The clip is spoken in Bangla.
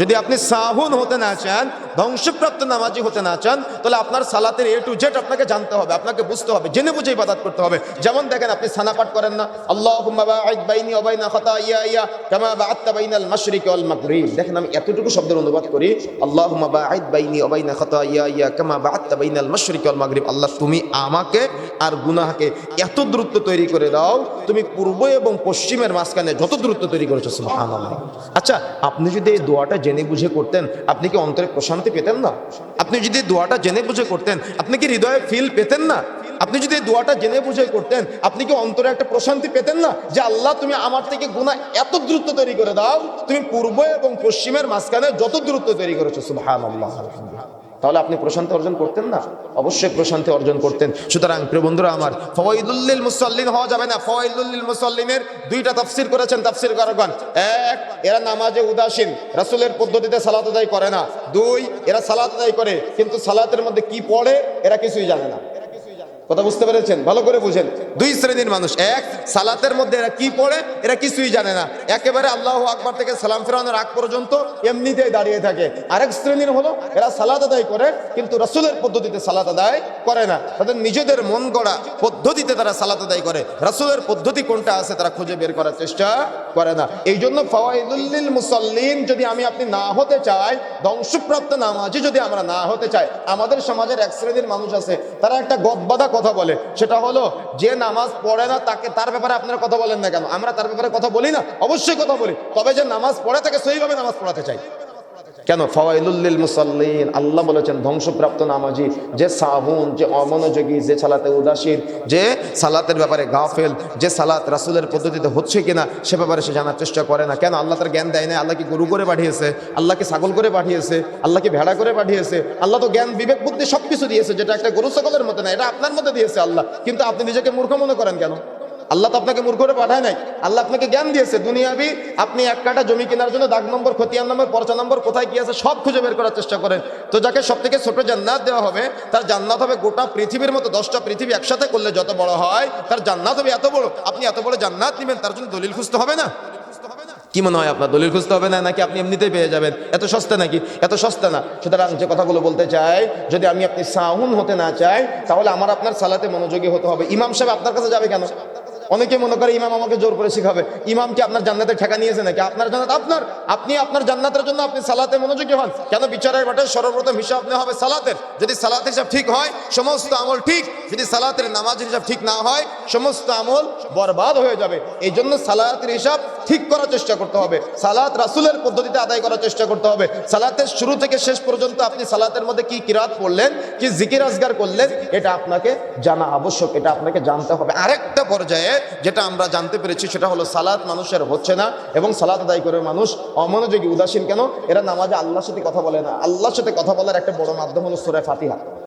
যদি আপনি সাহুন হতে না চান ধ্বংসপ্রাপ্ত নামাজি হতে না চান, তাহলে আপনার সালাতের এ টু জেড আপনাকে জানতে হবে, আপনাকে বুঝতে হবে, জেনে বুঝে ইবাদত করতে হবে। যেমন দেখেন আপনি সানা পাঠ করেন না বাইনা খাতাইয়া ইয়া কামা মাগরিব। দেখেন আমি এতটুকু শব্দের অনুবাদ করি ইয়া মাগরিব। আল্লাহ, তুমি আমাকে আর গুনাহকে এত দূরত্ব তৈরি করে দাও, তুমি পূর্ব এবং পশ্চিমের মাঝখানে যত দূরত্ব তৈরি করেছ আচ্ছা আপনি যদি এই দোয়াটা জেনে বুঝে করতেন, আপনি কি অন্তরে প্রশান্তি পেতেন না। আপনি যদি দোয়াটা জেনে বুঝে করতেন, আপনি কি হৃদয়ে ফিল পেতেন না? আপনি যদি দোয়াটা জেনে বুঝে করতেন, আপনি কি অন্তরে একটা প্রশান্তি পেতেন না? যে আল্লাহ, তুমি আমার থেকে গুণা এত দ্রুত তৈরি করে দাও, তুমি পূর্ব এবং পশ্চিমের মাঝখানে যত দ্রুত তৈরি করেছ, সুবহানাল্লাহ। তাহলে আপনি প্রশান্তি অর্জন করতেন না? অবশ্যই প্রশান্তি অর্জন করতেন। সুতরাং প্রিয় বন্ধুরা আমার, ফওয়াইদুল্লিল মুসাল্লিন হওয়া যাবে না। ফওয়াইদুল্লিল মুসাল্লিনের দুইটা তাফসির করেছেন তাফসির কারগণ এক, এরা নামাজে উদাসীন, রাসূলের পদ্ধতিতে সালাত আদায় করে না। দুই, এরা সালাত আদায় করে, কিন্তু সালাতের মধ্যে কি পড়ে, এরা কিছুই জানে না। কথা বুঝতে পেরেছেন? ভালো করে বুঝেন। দুই শ্রেণির মানুষ, এক, সালাতের মধ্যে এরা কি পড়ে, এরা কিছুই জানে না। একেবারে আল্লাহ আকবার থেকে সালাম ফেরানোর আগ পর্যন্ত এমনিতেই দাঁড়িয়ে থাকে। আরেক শ্রেণির হলো, এরা সালাত আদায় করে, কিন্তু রাসূলের পদ্ধতিতে সালাত আদায় করে না। তাদের নিজেদের মন গড়া পদ্ধতিতে তারা সালাত আদায় করে। রাসূলের পদ্ধতি কোনটা আছে তারা খুঁজে বের করার চেষ্টা করে না। এই জন্য ফাওয়াইদুল্লিল মুসাল্লিন, যদি আমি আপনি না হতে চাই, ধ্বংসপ্রাপ্ত নামাজি যদি আমরা না হতে চাই, আমাদের সমাজের এক শ্রেণির মানুষ আছে, তারা একটা গদবাদা কথা বলে। সেটা হলো, যে নামাজ পড়ে না, তাকে তার ব্যাপারে আপনারা কথা বলেন না কেন? আমরা তার ব্যাপারে কথা বলি না, অবশ্যই কথা বলি। তবে যে নামাজ পড়ে, তাকে সহিভাবে নামাজ পড়াতে চাই। কেন? ফাওয়াইলুল্লিল মুসাল্লিন। আল্লাহ বলেছেন, ধ্বংসপ্রাপ্ত নামাজি, যে সাহুন, যে অমনোযোগী, যে সালাতে উদাসীন, যে সালাতের ব্যাপারে গাফেল, যে সালাত রাসুলের পদ্ধতিতে হচ্ছে কিনা, সে ব্যাপারে সে জানার চেষ্টা করে না। কেন? আল্লাহ তার জ্ঞান দেয় না আল্লাহ কি গরু করে পাঠিয়েছে আল্লাহকে ছাগল করে পাঠিয়েছে আল্লাহকে ভেড়া করে পাঠিয়েছে, আল্লাহ তো জ্ঞান, বিবেক, বুদ্ধি সবকিছু দিয়েছে, যেটা একটা গরু, ছাগলের মতো না, এটা আপনার মধ্যে দিয়েছে আল্লাহ। কিন্তু আপনি নিজেকে মূর্খ মনে করেন কেন? আল্লাহ তো আপনাকে মূর্খ করে পাঠায় নাই। আল্লাহ আপনাকে জ্ঞান দিয়েছে, দুনিয়াবি আপনি এক কাটা জমি কেনার জন্য দাগ নম্বর, খতিয়ান নম্বর, পর্চা নম্বর কোথায় কি আছে সব খুঁজে বের করার চেষ্টা করেন। তো যাকে সব থেকে ছোট জান্নাত দেওয়া হবে, তার জান্নাত হবে গোটা পৃথিবীর মতো, দশটা পৃথিবী একসাথে করলে যত বড় হয়, তার জান্নাত হবে এত বড়। আপনি এত বড় জান্নাত নেবেন, তার জন্য দলিল খুঁজতে হবে না? কি মনে হয় আপনার, দলিল খুঁজতে হবে না, নাকি আপনি এমনিতেই পেয়ে যাবেন? এত সস্তা নাকি? এত সস্তা না। সুতরাং যে কথাগুলো বলতে চাই, যদি আমি আপনি সাহুন হতে না চাই, তাহলে আমার আপনার সালাতে মনোযোগী হতে হবে। ইমাম সাহেব আপনার কাছে যাবে কেন? অনেকে মনে করে ইমাম আমাকে জোর করে শিখাবে। ইমাম কি আপনার জান্নাতে ঠেকা নিয়েছে নাকি? আপনার জান্নাত আপনার, আপনি আপনার জান্নাতের জন্য আপনি সালাতে মনোযোগী হন। কেন বিচারের বাটে সর্বপ্রথম হিসাব নেওয়া হবে সালাতের? যদি সালাত হিসাব ঠিক হয়, সমস্ত আমল ঠিক। যদি সালাতের নামাজের হিসাব ঠিক না হয়, সমস্ত আমল বরবাদ হয়ে যাবে। এই জন্য সালাতের হিসাব ঠিক করার চেষ্টা করতে হবে। সালাত রাসুলের পদ্ধতিতে আদায় করার চেষ্টা করতে হবে। সালাতের শুরু থেকে শেষ পর্যন্ত আপনি সালাতের মধ্যে কি কিরাত পড়লেন, কি জিকির আজগার করলেন, এটা আপনাকে জানা আবশ্যক, এটা আপনাকে জানতে হবে। আরেকটা পর্যায়ে যেটা আমরা জানতে পেরেছি, সেটা হলো সালাত মানুষের হচ্ছে না এবং সালাত আদায় করে মানুষ অমনোযোগী, উদাসীন কেন? এরা নামাজে আল্লাহর সাথে কথা বলে না। আল্লাহর সাথে কথা বলার একটা বড় মাধ্যম হলো সুরে ফাতিহা।